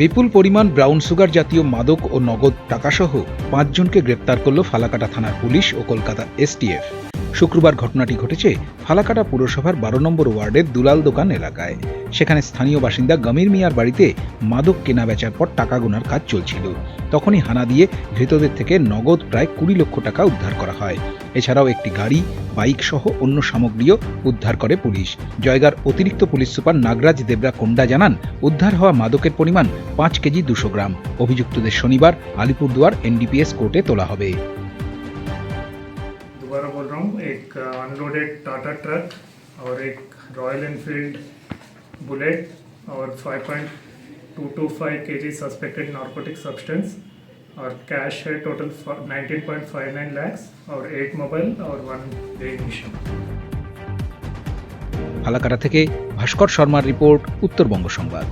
বিপুল পরিমাণ brown sugar জাতীয় মাদক ও নগদ টাকাসহ পাঁচজনকে গ্রেপ্তার করল ফালাকাটা থানার পুলিশ ও কলকাতা এসটিএফ। শুক্রবার ঘটনাটি ঘটেছে ফালাকাটা পুরসভার বারো নম্বর ওয়ার্ডের দুলাল দোকান এলাকায়। সেখানে স্থানীয় বাসিন্দা গমির মিয়ার বাড়িতে মাদক কেনা বেচার পর টাকা গোনার কাজ চলছিল। তখনই হানা দিয়ে ধৃতদের থেকে নগদ প্রায় কুড়ি লক্ষ টাকা উদ্ধার করা হয়। এছাড়াও একটি গাড়ি, বাইক সহ অন্য সামগ্রীও উদ্ধার করে পুলিশ। জয়গার অতিরিক্ত police super Nagaraj Devarakonda জানান, উদ্ধার হওয়া মাদকের পরিমাণ পাঁচ কেজি দুশো গ্রাম। অভিযুক্তদের শনিবার আলিপুরদুয়ার এনডিপিএস কোর্টে তোলা হবে। दोबारा बोल रहा हूँ एक अनलोडेड टाटा ट्रक और एक रॉयल एनफील्ड बुलेट और 5.225 केजी सस्पेक्टेड नार्कोटिक सब्सटेंस और कैश है टोटल 19.59 लैक्स और एट मोबाइल और वन इग्निशन ফালাকাটা থেকে ভাস্কর শর্মার রিপোর্ট উত্তরবঙ্গ সংবাদ